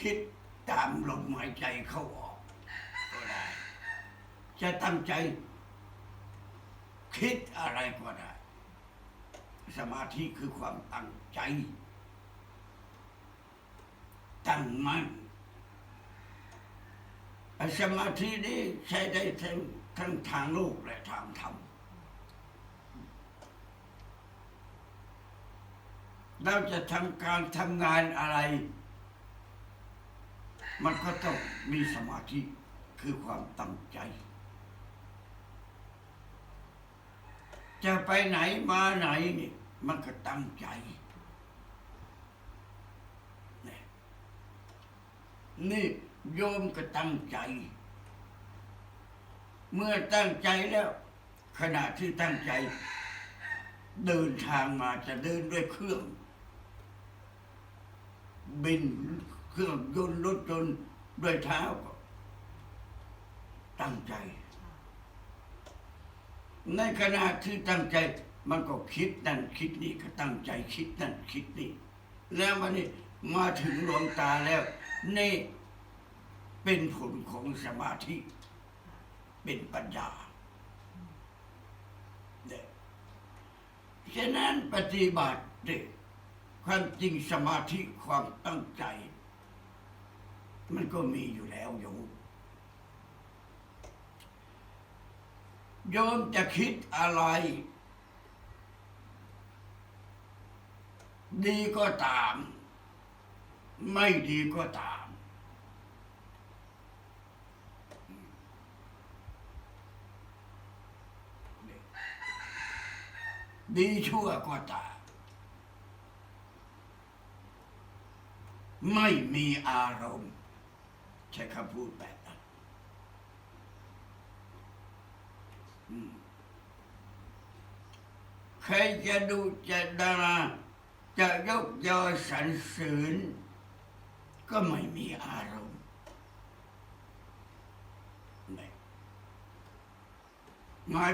คิดตามลมหายใจเข้าออกก็ได้ จะตั้งใจ คิดอะไรก็ได้ สมาธิคือความตั้งใจ ตั้งมั่นสมาธินี้ใช้ได้ทั้งทั้งทางโลกและทางธรรมเราจะทำการทำงานอะไร มันก็ต้องมีสมาธิคือความตั้งใจ จะไปไหนมาไหนนี่มันก็ตั้งใจนี่นี่โยมก็ตั้งใจ เมื่อตั้งใจแล้ว ขณะที่ตั้งใจ เดินทางมาจะเดินด้วยเครื่อง บิน เครื่องยนต์รถยนต์ด้วยเท้าก็ตั้งใจ ในขณะที่ตั้งใจมันก็คิดนั่นคิดนี่ก็ตั้งใจคิดนั่นคิดนี่ แล้วมันนี่มาถึงดวงตาแล้ว นี่เป็นผลของสมาธิ เป็นปัญญาเนี่ยฉะนั้นปฏิบัติความจริงสมาธิความตั้งใจ มันก็มีอยู่แล้วโยมโยมจะคิดอะไร ดีก็ตาม ไม่ดีก็ตาม ดีชั่วก็ตาม ไม่มีอารมณ์ ใช้คำพูดแบบนั้นใครจะดูจะดาราจะยกยอสรรเสริญก็ไม่มีอารมณ์ไม่หมาย